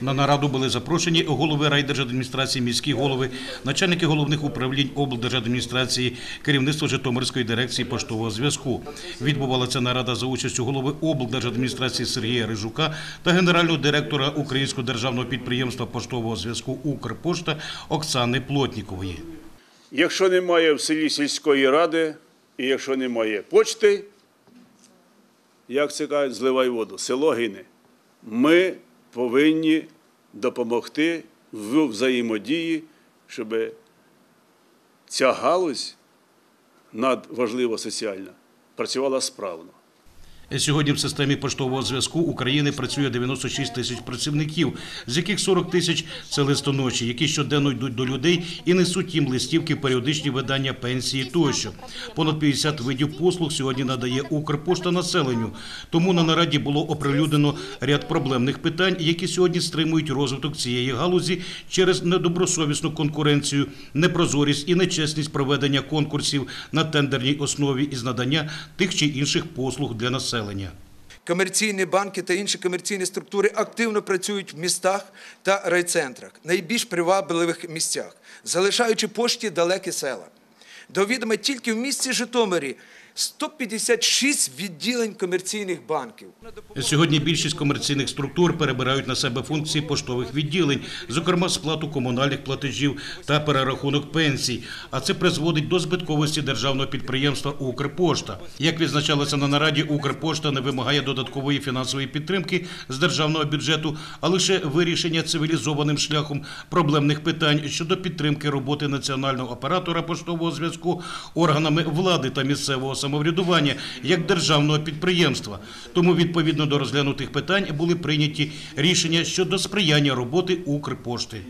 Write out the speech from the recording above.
На нараду були запрошені голови райдержадміністрації, міські голови, начальники головних управлінь облдержадміністрації, керівництво Житомирської дирекції поштового зв'язку. Відбувалася нарада за участю голови облдержадміністрації Сергія Рижука та генерального директора Українського державного підприємства поштового зв'язку Укрпошта Оксани Плотнікової. Якщо немає в селі сільської ради, і якщо немає почти, як це кажуть, зливай воду, село гине. Ми повинні допомогти в взаємодії, щоб ця галузь надважливо соціальна працювала справно. Сьогодні в системі поштового зв'язку України працює 96 тисяч працівників, з яких 40 тисяч – це листоноші, які щоденно йдуть до людей і несуть їм листівки, періодичні видання пенсії тощо. Понад 50 видів послуг сьогодні надає Укрпошта населенню. Тому на нараді було оприлюднено ряд проблемних питань, які сьогодні стримують розвиток цієї галузі через недобросовісну конкуренцію, непрозорість і нечесність проведення конкурсів на тендерній основі із надання тих чи інших послуг для населення. Комерційні банки та інші комерційні структури активно працюють в містах та райцентрах, найбільш привабливих місцях, залишаючи пошті далекі села. До відома тільки в місті Житомирі 156 відділень комерційних банків. Сьогодні більшість комерційних структур перебирають на себе функції поштових відділень, зокрема сплату комунальних платежів та перерахунок пенсій. А це призводить до збитковості державного підприємства Укрпошта. Як відзначалося на нараді, Укрпошта не вимагає додаткової фінансової підтримки з державного бюджету, а лише вирішення цивілізованим шляхом проблемних питань щодо підтримки роботи національного оператора поштового зв'язку органами влади та місцевого самоврядування як державного підприємства. Тому відповідно до розглянутих питань були прийняті рішення щодо сприяння роботи Укрпошти.